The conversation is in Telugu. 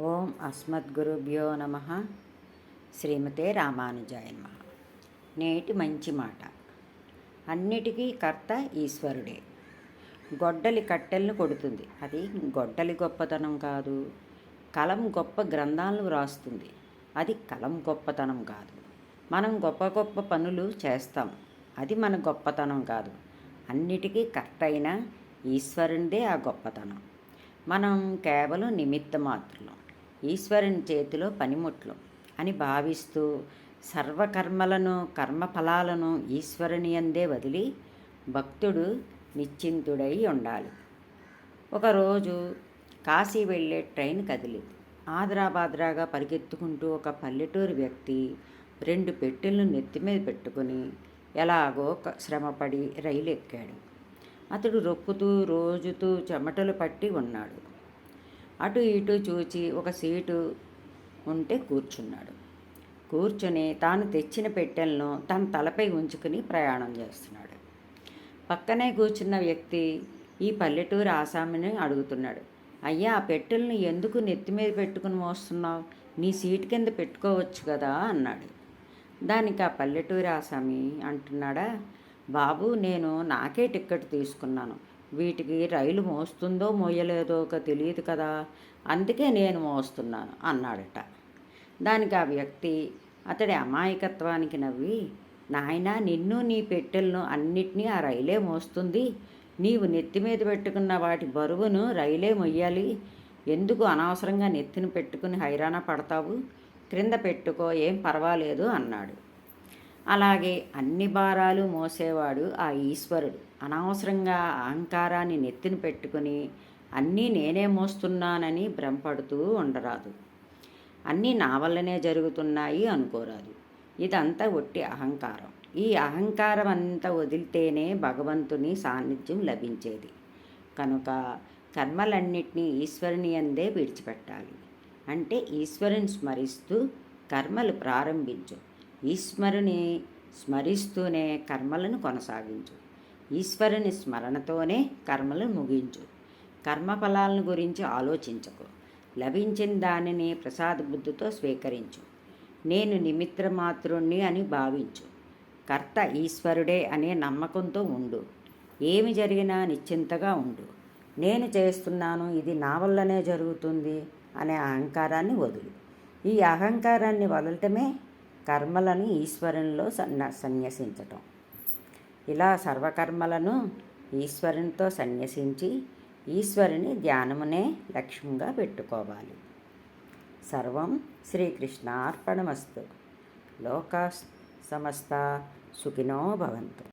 ఓం అస్మద్గురుభ్యో నమ. శ్రీమతే రామానుజాయ నమ. నేటి మంచి మాట. అన్నిటికీ కర్త ఈశ్వరుడే. గొడ్డలి కట్టెలను కొడుతుంది. అది గొడ్డలి గొప్పతనం కాదు. కలం గొప్ప గ్రంథాలను వ్రాస్తుంది అది కలం గొప్పతనం కాదు. మనం గొప్ప గొప్ప పనులు చేస్తాం. అది మన గొప్పతనం కాదు. అన్నిటికీ కర్త అయిన ఈశ్వరునిదే ఆ గొప్పతనం. మనం కేవలం నిమిత్త మాత్రులం. ఈశ్వరుని చేతిలో పనిముట్లు అని భావిస్తూ సర్వకర్మలను కర్మఫలాలను ఈశ్వరుని అందే వదిలి భక్తుడు నిశ్చింతుడై ఉండాలి. ఒకరోజు కాశీ వెళ్ళే ట్రైన్ కదిలింది. ఆద్రాబాద్రాగా పరిగెత్తుకుంటూ ఒక పల్లెటూరు వ్యక్తి రెండు పెట్టెలను నెత్తి మీద పెట్టుకుని ఎలాగో శ్రమపడి రైలు ఎక్కాడు. అతడు రొక్కుతూ రోజుతూ చెమటలు పట్టి ఉన్నాడు. అటు ఇటు చూచి ఒక సీటు ఉంటే కూర్చున్నాడు. కూర్చొని తాను తెచ్చిన పెట్టెలను తన తలపై ఉంచుకుని ప్రయాణం చేస్తున్నాడు. పక్కనే కూర్చున్న వ్యక్తి ఈ పల్లెటూరు ఆసామిని అడుగుతున్నాడు. అయ్యా ఆ పెట్టెలను ఎందుకు నెత్తి మీద పెట్టుకుని మోస్తున్నావు? నీ సీటు కింద పెట్టుకోవచ్చు కదా అన్నాడు. దానికి ఆ పల్లెటూరి ఆసామి అంటున్నాడా బాబు నేను నాకే టిక్కెట్ తీసుకున్నాను. వీటికి రైలు మోస్తుందో మోయలేదో ఒక తెలియదు కదా. అందుకే నేను మోస్తున్నాను అన్నాడట. దానికి ఆ వ్యక్తి అతడి అమాయకత్వానికి నవ్వి నాయన నిన్ను నీ పెట్టెలను అన్నిటినీ ఆ రైలే మోస్తుంది. నీవు నెత్తి మీద పెట్టుకున్న వాటి బరువును రైలే మొయ్యాలి. ఎందుకు అనవసరంగా నెత్తిని పెట్టుకుని హైరాణ పడతావు? క్రింద పెట్టుకో ఏం పర్వాలేదు అన్నాడు. అలాగే అన్ని భారాలు మోసేవాడు ఆ ఈశ్వరుడు. అనవసరంగా అహంకారాన్ని నెత్తిన పెట్టుకుని అన్నీ నేనే మోస్తున్నానని భ్రమపడుతూ ఉండరాదు. అన్నీ నా వల్లనే జరుగుతున్నాయి అనుకోరాదు. ఇదంతా ఒట్టి అహంకారం. ఈ అహంకారం అంతా వదిలితేనే భగవంతుని సాన్నిధ్యం లభించేది. కనుక కర్మలన్నిటినీ ఈశ్వరుని అందే విడిచిపెట్టాలి. అంటే ఈశ్వరుని స్మరిస్తూ కర్మలు ప్రారంభించు. ఈశ్వరుని స్మరిస్తూనే కర్మలను కొనసాగించు. ఈశ్వరుని స్మరణతోనే కర్మలు ముగించు. కర్మఫలాలను గురించి ఆలోచించకు. లభించిన దానిని ప్రసాద బుద్ధితో స్వీకరించు. నేను నిమిత్ర మాతృణ్ణి అని భావించు. కర్త ఈశ్వరుడే అనే నమ్మకంతో ఉండు. ఏమి జరిగినా నిశ్చింతగా ఉండు. నేను చేస్తున్నాను ఇది నా వల్లనే జరుగుతుంది అనే అహంకారాన్ని వదులు. ఈ అహంకారాన్ని వదలటమే కర్మలను ఈశ్వరునిలో సన్న సన్యసించటం. ఇలా సర్వకర్మలను ఈశ్వరునితో సన్యసించి ఈశ్వరుని ధ్యానమునే లక్ష్యంగా పెట్టుకోవాలి. సర్వం శ్రీకృష్ణార్పణమస్తు. లోకా సమస్త సుఖినో భవంతు.